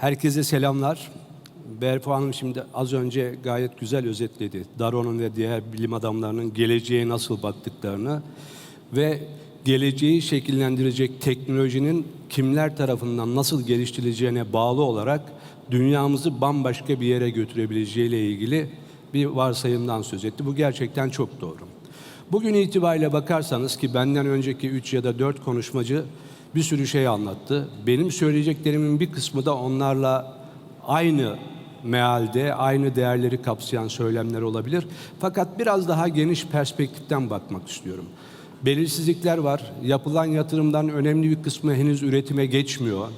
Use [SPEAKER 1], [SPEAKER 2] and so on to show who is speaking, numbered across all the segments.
[SPEAKER 1] Herkese selamlar. Berfu Hanım şimdi az önce gayet güzel özetledi. Daron'un ve diğer bilim adamlarının geleceğe nasıl baktıklarını ve geleceği şekillendirecek teknolojinin kimler tarafından nasıl geliştirileceğine bağlı olarak dünyamızı bambaşka bir yere götürebileceğiyle ilgili bir varsayımdan söz etti. Bu gerçekten çok doğru. Bugün itibariyle bakarsanız ki benden önceki 3 ya da 4 konuşmacı bir sürü şey anlattı. Benim söyleyeceklerimin bir kısmı da onlarla aynı mealde, aynı değerleri kapsayan söylemler olabilir. Fakat biraz daha geniş perspektiften bakmak istiyorum. Belirsizlikler var. Yapılan yatırımdan önemli bir kısmı henüz üretime geçmiyor.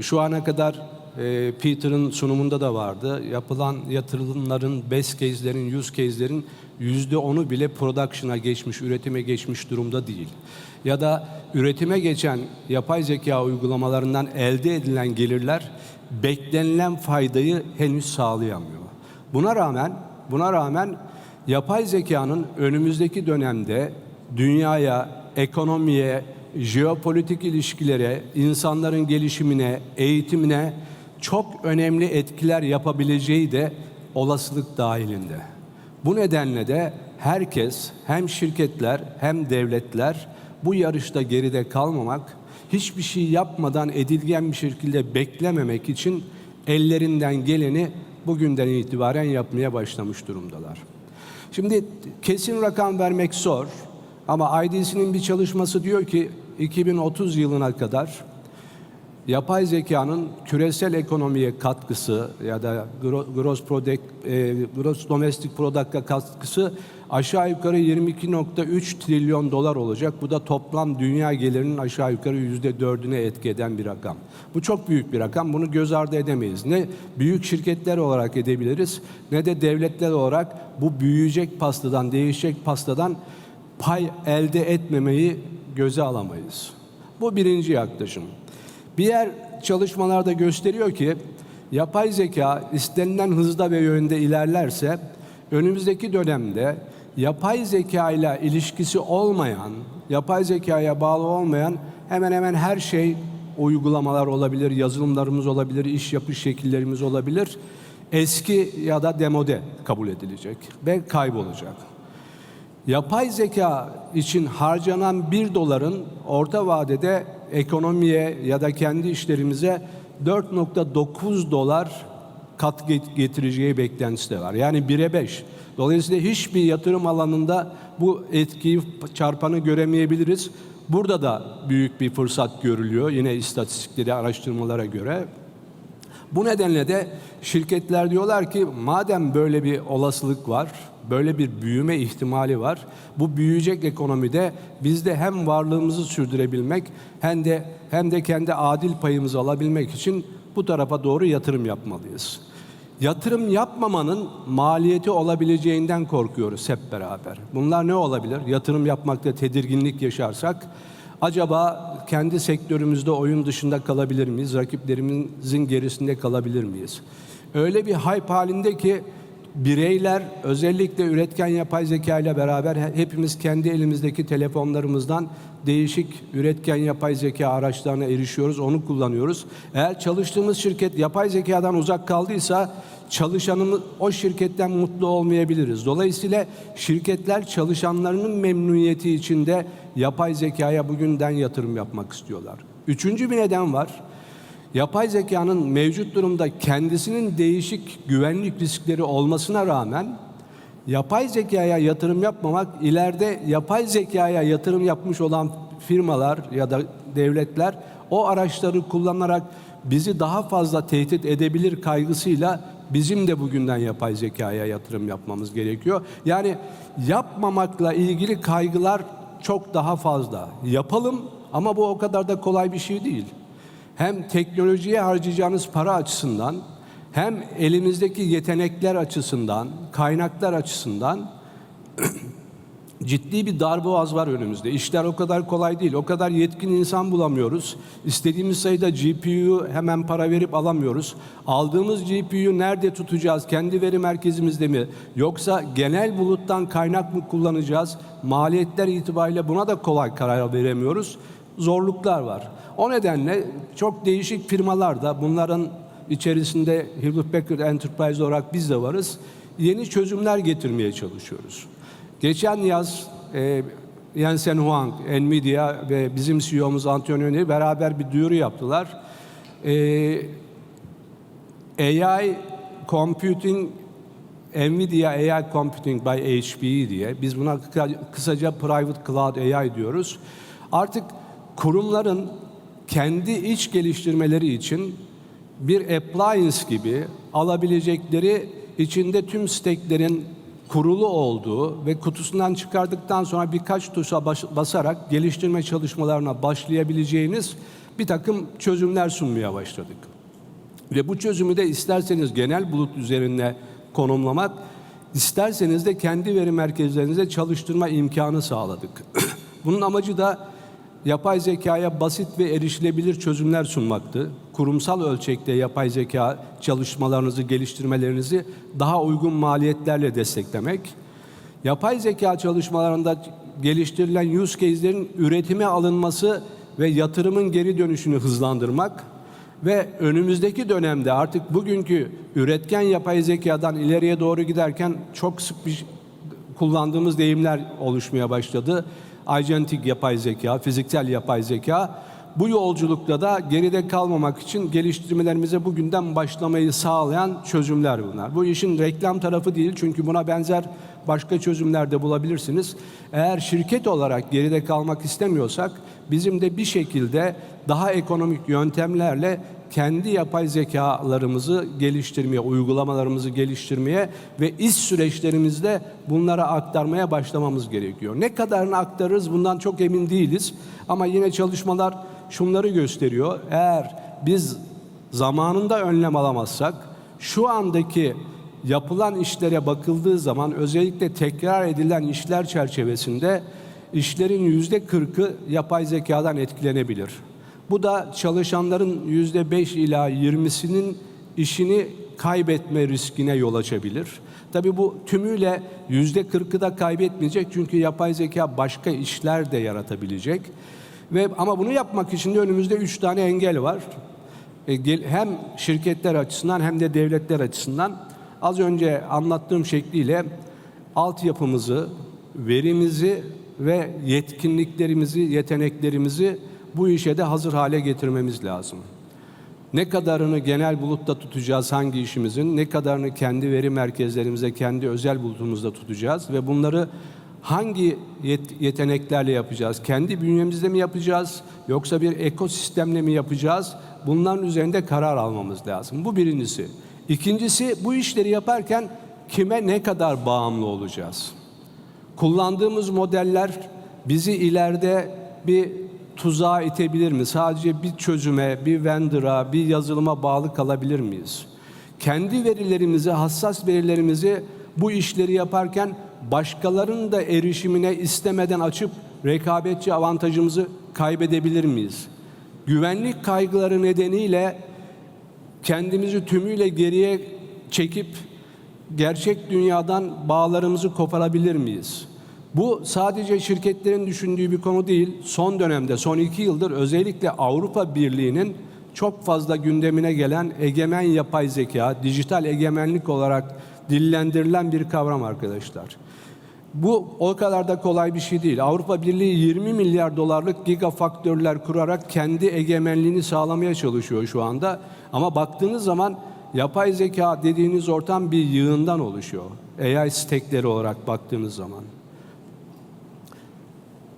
[SPEAKER 1] Şu ana kadar e, Peter'ın sunumunda da vardı. Yapılan yatırımların, best case'lerin, use case'lerin yüzde onu bile production'a geçmiş, üretime geçmiş durumda değil. Ya da üretime geçen yapay zeka uygulamalarından elde edilen gelirler beklenilen faydayı henüz sağlayamıyor. Buna rağmen, buna rağmen yapay zekanın önümüzdeki dönemde dünyaya, ekonomiye, jeopolitik ilişkilere, insanların gelişimine, eğitimine çok önemli etkiler yapabileceği de olasılık dahilinde. Bu nedenle de herkes hem şirketler hem devletler bu yarışta geride kalmamak, hiçbir şey yapmadan edilgen bir şekilde beklememek için ellerinden geleni bugünden itibaren yapmaya başlamış durumdalar. Şimdi kesin rakam vermek zor ama IDC'nin bir çalışması diyor ki 2030 yılına kadar yapay zekanın küresel ekonomiye katkısı ya da gro- gross product, e, gross domestic product'a katkısı aşağı yukarı 22.3 trilyon dolar olacak. Bu da toplam dünya gelirinin aşağı yukarı yüzde dördüne etki eden bir rakam. Bu çok büyük bir rakam. Bunu göz ardı edemeyiz. Ne büyük şirketler olarak edebiliriz ne de devletler olarak bu büyüyecek pastadan, değişecek pastadan pay elde etmemeyi göze alamayız. Bu birinci yaklaşım. Diğer çalışmalarda gösteriyor ki yapay zeka istenilen hızda ve yönde ilerlerse önümüzdeki dönemde yapay zeka ile ilişkisi olmayan, yapay zekaya bağlı olmayan hemen hemen her şey uygulamalar olabilir, yazılımlarımız olabilir, iş yapış şekillerimiz olabilir. Eski ya da demode kabul edilecek ve kaybolacak. Yapay zeka için harcanan bir doların orta vadede ekonomiye ya da kendi işlerimize 4.9 dolar kat getireceği beklentisi de var. Yani 1'e 5. Dolayısıyla hiçbir yatırım alanında bu etkiyi çarpanı göremeyebiliriz. Burada da büyük bir fırsat görülüyor yine istatistikleri araştırmalara göre. Bu nedenle de şirketler diyorlar ki madem böyle bir olasılık var, böyle bir büyüme ihtimali var. Bu büyüyecek ekonomide biz de hem varlığımızı sürdürebilmek hem de hem de kendi adil payımızı alabilmek için bu tarafa doğru yatırım yapmalıyız. Yatırım yapmamanın maliyeti olabileceğinden korkuyoruz hep beraber. Bunlar ne olabilir? Yatırım yapmakta tedirginlik yaşarsak acaba kendi sektörümüzde oyun dışında kalabilir miyiz? Rakiplerimizin gerisinde kalabilir miyiz? Öyle bir hype halinde ki bireyler özellikle üretken yapay zeka ile beraber hepimiz kendi elimizdeki telefonlarımızdan değişik üretken yapay zeka araçlarına erişiyoruz, onu kullanıyoruz. Eğer çalıştığımız şirket yapay zekadan uzak kaldıysa çalışanımız o şirketten mutlu olmayabiliriz. Dolayısıyla şirketler çalışanlarının memnuniyeti içinde yapay zekaya bugünden yatırım yapmak istiyorlar. Üçüncü bir neden var. Yapay zekanın mevcut durumda kendisinin değişik güvenlik riskleri olmasına rağmen yapay zekaya yatırım yapmamak ileride yapay zekaya yatırım yapmış olan firmalar ya da devletler o araçları kullanarak bizi daha fazla tehdit edebilir kaygısıyla bizim de bugünden yapay zekaya yatırım yapmamız gerekiyor. Yani yapmamakla ilgili kaygılar çok daha fazla. Yapalım ama bu o kadar da kolay bir şey değil hem teknolojiye harcayacağınız para açısından hem elimizdeki yetenekler açısından, kaynaklar açısından ciddi bir darboğaz var önümüzde. İşler o kadar kolay değil. O kadar yetkin insan bulamıyoruz. İstediğimiz sayıda GPU'yu hemen para verip alamıyoruz. Aldığımız GPU'yu nerede tutacağız? Kendi veri merkezimizde mi? Yoksa genel buluttan kaynak mı kullanacağız? Maliyetler itibariyle buna da kolay karar veremiyoruz. Zorluklar var. O nedenle çok değişik firmalar da bunların içerisinde Hewlett Packard Enterprise olarak biz de varız. Yeni çözümler getirmeye çalışıyoruz. Geçen yaz e, Jensen Huang, Nvidia ve bizim CEO'muz Antonio beraber bir duyuru yaptılar. E, AI Computing Nvidia AI Computing by HPE diye biz buna kısaca Private Cloud AI diyoruz. Artık kurumların kendi iç geliştirmeleri için bir appliance gibi alabilecekleri içinde tüm steklerin kurulu olduğu ve kutusundan çıkardıktan sonra birkaç tuşa bas- basarak geliştirme çalışmalarına başlayabileceğiniz bir takım çözümler sunmaya başladık. Ve bu çözümü de isterseniz genel bulut üzerine konumlamak, isterseniz de kendi veri merkezlerinizde çalıştırma imkanı sağladık. Bunun amacı da yapay zekaya basit ve erişilebilir çözümler sunmaktı. Kurumsal ölçekte yapay zeka çalışmalarınızı, geliştirmelerinizi daha uygun maliyetlerle desteklemek. Yapay zeka çalışmalarında geliştirilen use case'lerin üretime alınması ve yatırımın geri dönüşünü hızlandırmak ve önümüzdeki dönemde artık bugünkü üretken yapay zekadan ileriye doğru giderken çok sık bir kullandığımız deyimler oluşmaya başladı. Agentic yapay zeka, fiziksel yapay zeka. Bu yolculukta da geride kalmamak için geliştirmelerimize bugünden başlamayı sağlayan çözümler bunlar. Bu işin reklam tarafı değil çünkü buna benzer başka çözümler de bulabilirsiniz. Eğer şirket olarak geride kalmak istemiyorsak bizim de bir şekilde daha ekonomik yöntemlerle kendi yapay zekalarımızı geliştirmeye, uygulamalarımızı geliştirmeye ve iş süreçlerimizde bunlara aktarmaya başlamamız gerekiyor. Ne kadarını aktarırız bundan çok emin değiliz ama yine çalışmalar şunları gösteriyor. Eğer biz zamanında önlem alamazsak şu andaki yapılan işlere bakıldığı zaman özellikle tekrar edilen işler çerçevesinde işlerin yüzde kırkı yapay zekadan etkilenebilir. Bu da çalışanların yüzde beş ila yirmisinin işini kaybetme riskine yol açabilir. Tabii bu tümüyle yüzde kırkı da kaybetmeyecek çünkü yapay zeka başka işler de yaratabilecek. Ve ama bunu yapmak için de önümüzde üç tane engel var. E, Hem şirketler açısından hem de devletler açısından az önce anlattığım şekliyle altyapımızı, verimizi ve yetkinliklerimizi, yeteneklerimizi bu işe de hazır hale getirmemiz lazım. Ne kadarını genel bulutta tutacağız hangi işimizin, ne kadarını kendi veri merkezlerimize, kendi özel bulutumuzda tutacağız ve bunları hangi yet- yeteneklerle yapacağız? Kendi bünyemizde mi yapacağız yoksa bir ekosistemle mi yapacağız? Bunların üzerinde karar almamız lazım. Bu birincisi. İkincisi bu işleri yaparken kime ne kadar bağımlı olacağız? Kullandığımız modeller bizi ileride bir tuzağa itebilir mi? Sadece bir çözüme, bir vendor'a, bir yazılıma bağlı kalabilir miyiz? Kendi verilerimizi, hassas verilerimizi bu işleri yaparken başkalarının da erişimine istemeden açıp rekabetçi avantajımızı kaybedebilir miyiz? Güvenlik kaygıları nedeniyle kendimizi tümüyle geriye çekip gerçek dünyadan bağlarımızı koparabilir miyiz? Bu sadece şirketlerin düşündüğü bir konu değil. Son dönemde, son iki yıldır özellikle Avrupa Birliği'nin çok fazla gündemine gelen egemen yapay zeka, dijital egemenlik olarak dillendirilen bir kavram arkadaşlar. Bu o kadar da kolay bir şey değil. Avrupa Birliği 20 milyar dolarlık gigafaktörler kurarak kendi egemenliğini sağlamaya çalışıyor şu anda. Ama baktığınız zaman yapay zeka dediğiniz ortam bir yığından oluşuyor. AI stekleri olarak baktığınız zaman.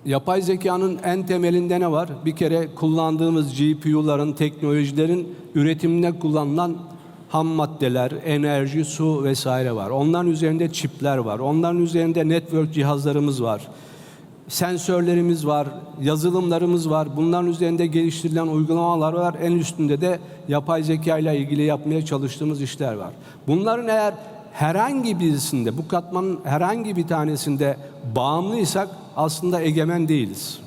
[SPEAKER 1] Yapay zekanın en temelinde ne var? Bir kere kullandığımız GPU'ların, teknolojilerin üretiminde kullanılan ham maddeler, enerji, su vesaire var. Onların üzerinde çipler var. Onların üzerinde network cihazlarımız var. Sensörlerimiz var, yazılımlarımız var. Bunların üzerinde geliştirilen uygulamalar var. En üstünde de yapay zeka ile ilgili yapmaya çalıştığımız işler var. Bunların eğer herhangi birisinde, bu katmanın herhangi bir tanesinde bağımlıysak aslında egemen değiliz.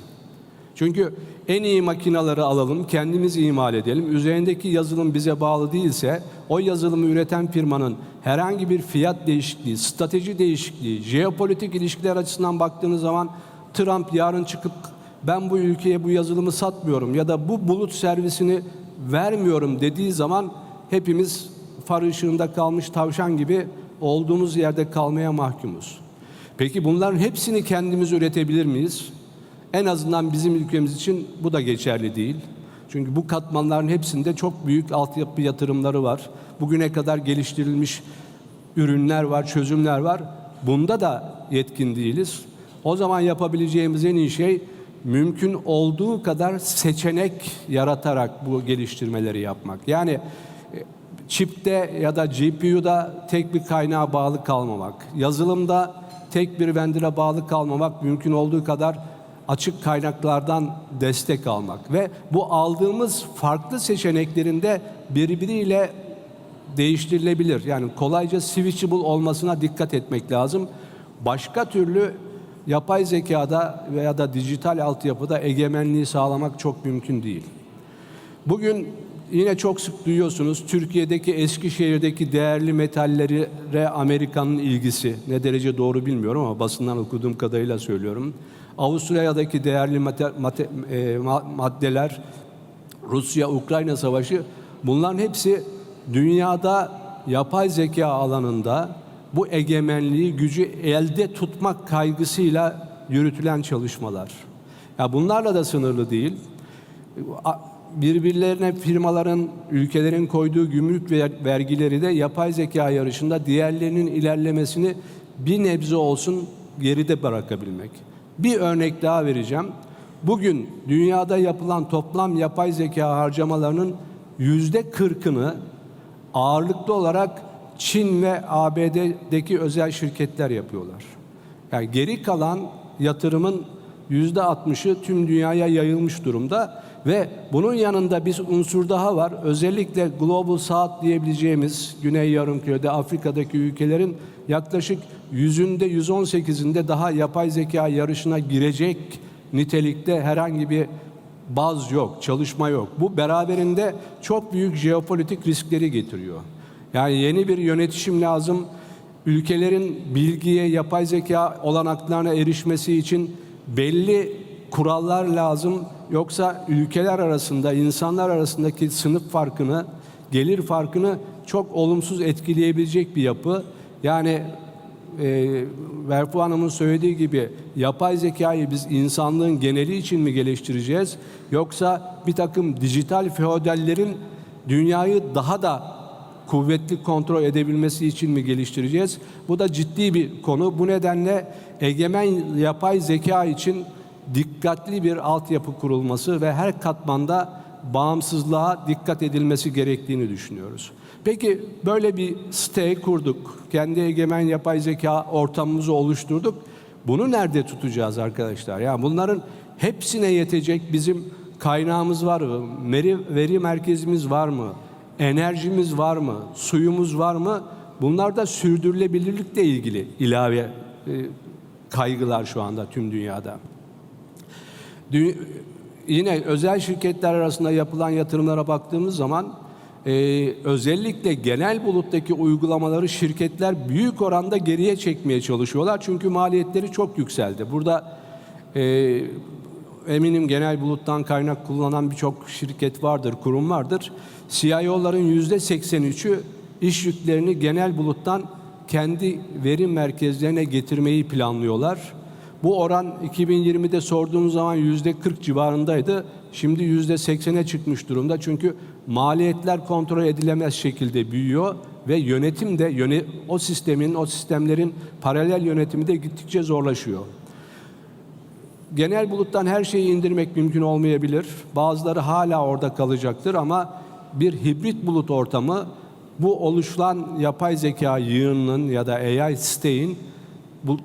[SPEAKER 1] Çünkü en iyi makinaları alalım, kendimiz imal edelim. Üzerindeki yazılım bize bağlı değilse, o yazılımı üreten firmanın herhangi bir fiyat değişikliği, strateji değişikliği, jeopolitik ilişkiler açısından baktığınız zaman Trump yarın çıkıp ben bu ülkeye bu yazılımı satmıyorum ya da bu bulut servisini vermiyorum dediği zaman hepimiz far ışığında kalmış tavşan gibi olduğumuz yerde kalmaya mahkumuz. Peki bunların hepsini kendimiz üretebilir miyiz? En azından bizim ülkemiz için bu da geçerli değil. Çünkü bu katmanların hepsinde çok büyük altyapı yatırımları var. Bugüne kadar geliştirilmiş ürünler var, çözümler var. Bunda da yetkin değiliz. O zaman yapabileceğimiz en iyi şey mümkün olduğu kadar seçenek yaratarak bu geliştirmeleri yapmak. Yani e, çipte ya da GPU'da tek bir kaynağa bağlı kalmamak, yazılımda tek bir vendire bağlı kalmamak, mümkün olduğu kadar açık kaynaklardan destek almak ve bu aldığımız farklı seçeneklerinde birbiriyle değiştirilebilir. Yani kolayca switchable olmasına dikkat etmek lazım. Başka türlü yapay zekada veya da dijital altyapıda egemenliği sağlamak çok mümkün değil. Bugün yine çok sık duyuyorsunuz Türkiye'deki Eskişehir'deki değerli metallere Amerika'nın ilgisi ne derece doğru bilmiyorum ama basından okuduğum kadarıyla söylüyorum. Avustralya'daki değerli mate, mate, e, ma- maddeler, Rusya-Ukrayna savaşı bunların hepsi dünyada yapay zeka alanında bu egemenliği, gücü elde tutmak kaygısıyla yürütülen çalışmalar. Ya bunlarla da sınırlı değil. Birbirlerine firmaların, ülkelerin koyduğu gümrük ver- vergileri de yapay zeka yarışında diğerlerinin ilerlemesini bir nebze olsun geride bırakabilmek. Bir örnek daha vereceğim. Bugün dünyada yapılan toplam yapay zeka harcamalarının yüzde kırkını ağırlıklı olarak Çin ve ABD'deki özel şirketler yapıyorlar. Yani geri kalan yatırımın yüzde 60'ı tüm dünyaya yayılmış durumda ve bunun yanında bir unsur daha var. Özellikle Global South diyebileceğimiz Güney Yarımküre'de Afrika'daki ülkelerin yaklaşık yüzünde 118'inde daha yapay zeka yarışına girecek nitelikte herhangi bir baz yok, çalışma yok. Bu beraberinde çok büyük jeopolitik riskleri getiriyor. Yani yeni bir yönetişim lazım. Ülkelerin bilgiye, yapay zeka olanaklarına erişmesi için belli kurallar lazım. Yoksa ülkeler arasında, insanlar arasındaki sınıf farkını, gelir farkını çok olumsuz etkileyebilecek bir yapı. Yani e, Verfu Hanım'ın söylediği gibi yapay zekayı biz insanlığın geneli için mi geliştireceğiz? Yoksa bir takım dijital feodallerin dünyayı daha da kuvvetli kontrol edebilmesi için mi geliştireceğiz? Bu da ciddi bir konu. Bu nedenle egemen yapay zeka için dikkatli bir altyapı kurulması ve her katmanda bağımsızlığa dikkat edilmesi gerektiğini düşünüyoruz. Peki böyle bir site kurduk. Kendi egemen yapay zeka ortamımızı oluşturduk. Bunu nerede tutacağız arkadaşlar? Ya bunların hepsine yetecek bizim kaynağımız var mı? Veri, veri merkezimiz var mı? Enerjimiz var mı? Suyumuz var mı? Bunlar da sürdürülebilirlikle ilgili ilave e, kaygılar şu anda tüm dünyada. Yine özel şirketler arasında yapılan yatırımlara baktığımız zaman e, özellikle genel buluttaki uygulamaları şirketler büyük oranda geriye çekmeye çalışıyorlar. Çünkü maliyetleri çok yükseldi. Burada e, eminim genel buluttan kaynak kullanan birçok şirket vardır, kurum vardır. CIO'ların yüzde 83'ü iş yüklerini genel buluttan kendi veri merkezlerine getirmeyi planlıyorlar. Bu oran 2020'de sorduğumuz zaman yüzde 40 civarındaydı. Şimdi yüzde 80'e çıkmış durumda. Çünkü maliyetler kontrol edilemez şekilde büyüyor ve yönetim de o sistemin, o sistemlerin paralel yönetimi de gittikçe zorlaşıyor. Genel buluttan her şeyi indirmek mümkün olmayabilir. Bazıları hala orada kalacaktır ama bir hibrit bulut ortamı bu oluşulan yapay zeka yığınının ya da AI siteğin bu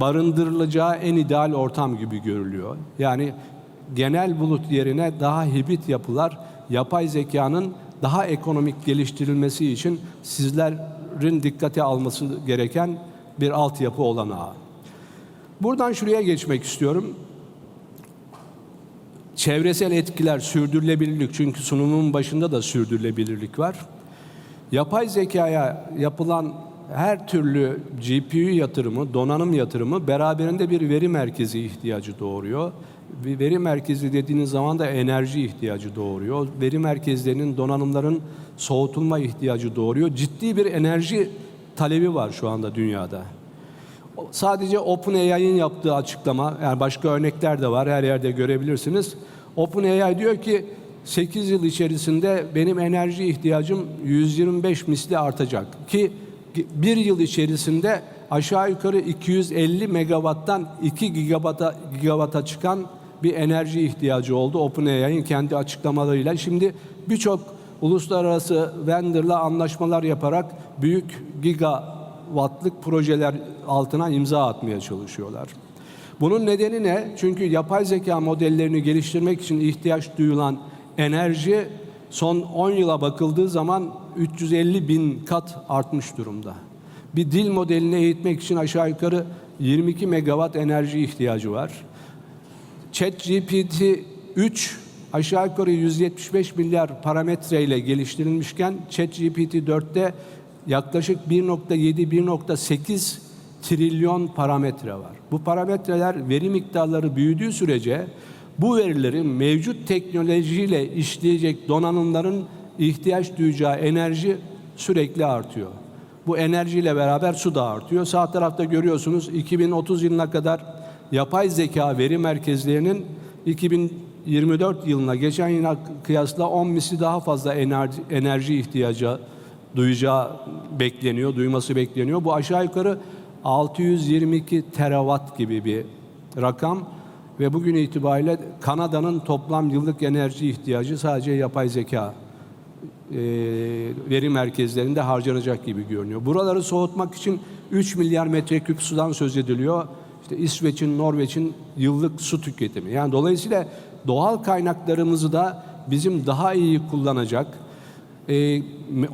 [SPEAKER 1] barındırılacağı en ideal ortam gibi görülüyor. Yani genel bulut yerine daha hibrit yapılar yapay zekanın daha ekonomik geliştirilmesi için sizlerin dikkate alması gereken bir altyapı olanağı. Buradan şuraya geçmek istiyorum. Çevresel etkiler, sürdürülebilirlik çünkü sunumun başında da sürdürülebilirlik var. Yapay zekaya yapılan her türlü GPU yatırımı, donanım yatırımı beraberinde bir veri merkezi ihtiyacı doğuruyor. Bir veri merkezi dediğiniz zaman da enerji ihtiyacı doğuruyor. Veri merkezlerinin, donanımların soğutulma ihtiyacı doğuruyor. Ciddi bir enerji talebi var şu anda dünyada. Sadece OpenAI'nin yaptığı açıklama, yani başka örnekler de var, her yerde görebilirsiniz. OpenAI diyor ki 8 yıl içerisinde benim enerji ihtiyacım 125 misli artacak ki bir yıl içerisinde aşağı yukarı 250 megawatttan 2 gigawata, gigawata çıkan bir enerji ihtiyacı oldu OpenAI'nin kendi açıklamalarıyla. Şimdi birçok uluslararası vendorla anlaşmalar yaparak büyük gigawattlık projeler altına imza atmaya çalışıyorlar. Bunun nedeni ne? Çünkü yapay zeka modellerini geliştirmek için ihtiyaç duyulan enerji son 10 yıla bakıldığı zaman 350 bin kat artmış durumda. Bir dil modelini eğitmek için aşağı yukarı 22 megawatt enerji ihtiyacı var. ChatGPT 3 aşağı yukarı 175 milyar parametre ile geliştirilmişken ChatGPT 4'te yaklaşık 1.7-1.8 trilyon parametre var. Bu parametreler veri miktarları büyüdüğü sürece bu verileri mevcut teknolojiyle işleyecek donanımların ihtiyaç duyacağı enerji sürekli artıyor. Bu enerjiyle beraber su da artıyor. Sağ tarafta görüyorsunuz 2030 yılına kadar yapay zeka veri merkezlerinin 2024 yılına geçen yıla kıyasla 10 misli daha fazla enerji, enerji ihtiyacı duyacağı bekleniyor, duyması bekleniyor. Bu aşağı yukarı 622 terawatt gibi bir rakam ve bugün itibariyle Kanada'nın toplam yıllık enerji ihtiyacı sadece yapay zeka e, veri merkezlerinde harcanacak gibi görünüyor. Buraları soğutmak için 3 milyar metreküp sudan söz ediliyor. İşte İsveç'in, Norveç'in yıllık su tüketimi. Yani dolayısıyla doğal kaynaklarımızı da bizim daha iyi kullanacak, e,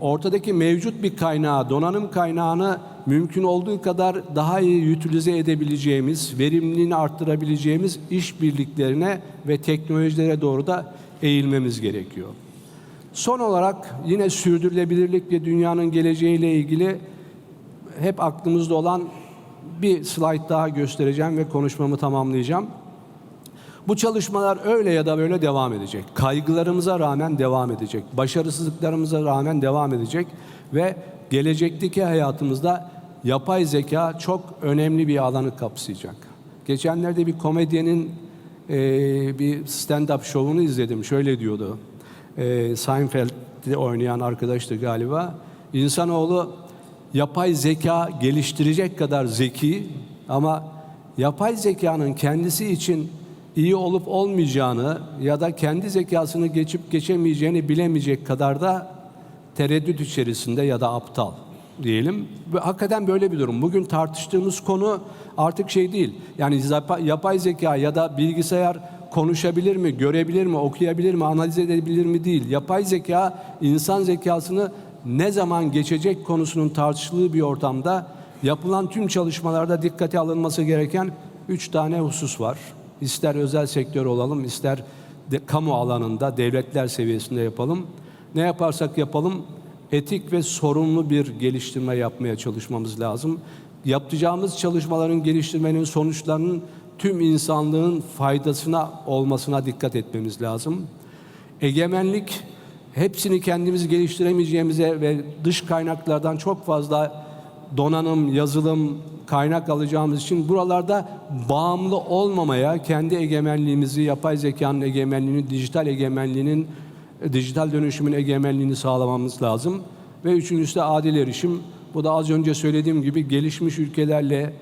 [SPEAKER 1] ortadaki mevcut bir kaynağı, donanım kaynağını mümkün olduğu kadar daha iyi utilize edebileceğimiz, verimliliğini arttırabileceğimiz işbirliklerine ve teknolojilere doğru da eğilmemiz gerekiyor. Son olarak yine sürdürülebilirlik ve dünyanın geleceğiyle ilgili hep aklımızda olan bir slide daha göstereceğim ve konuşmamı tamamlayacağım. Bu çalışmalar öyle ya da böyle devam edecek. Kaygılarımıza rağmen devam edecek. Başarısızlıklarımıza rağmen devam edecek ve gelecekteki hayatımızda yapay zeka çok önemli bir alanı kapsayacak. Geçenlerde bir komedyenin e, bir stand-up şovunu izledim. Şöyle diyordu. E, Seinfeld'de oynayan arkadaştı galiba. İnsanoğlu yapay zeka geliştirecek kadar zeki ama yapay zekanın kendisi için iyi olup olmayacağını ya da kendi zekasını geçip geçemeyeceğini bilemeyecek kadar da tereddüt içerisinde ya da aptal diyelim. Ve hakikaten böyle bir durum. Bugün tartıştığımız konu artık şey değil. Yani yapay zeka ya da bilgisayar konuşabilir mi, görebilir mi, okuyabilir mi, analiz edebilir mi değil. Yapay zeka insan zekasını ne zaman geçecek konusunun tartışıldığı bir ortamda yapılan tüm çalışmalarda dikkate alınması gereken üç tane husus var. İster özel sektör olalım, ister de, kamu alanında, devletler seviyesinde yapalım. Ne yaparsak yapalım etik ve sorumlu bir geliştirme yapmaya çalışmamız lazım. Yapacağımız çalışmaların geliştirmenin sonuçlarının tüm insanlığın faydasına olmasına dikkat etmemiz lazım. Egemenlik hepsini kendimiz geliştiremeyeceğimize ve dış kaynaklardan çok fazla donanım, yazılım, kaynak alacağımız için buralarda bağımlı olmamaya, kendi egemenliğimizi, yapay zekanın egemenliğini, dijital egemenliğinin, dijital dönüşümün egemenliğini sağlamamız lazım. Ve üçüncüsü de adil erişim. Bu da az önce söylediğim gibi gelişmiş ülkelerle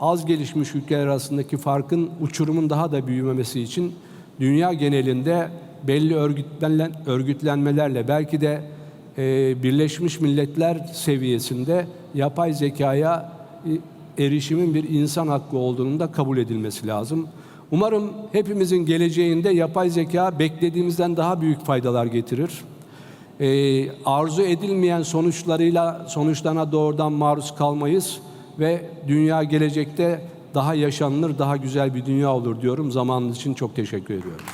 [SPEAKER 1] az gelişmiş ülkeler arasındaki farkın, uçurumun daha da büyümemesi için dünya genelinde belli örgütlen, örgütlenmelerle belki de e, Birleşmiş Milletler seviyesinde yapay zekaya e, erişimin bir insan hakkı olduğunu da kabul edilmesi lazım. Umarım hepimizin geleceğinde yapay zeka beklediğimizden daha büyük faydalar getirir. Ee, arzu edilmeyen sonuçlarıyla sonuçlarına doğrudan maruz kalmayız ve dünya gelecekte daha yaşanılır, daha güzel bir dünya olur diyorum. Zamanınız için çok teşekkür ediyorum.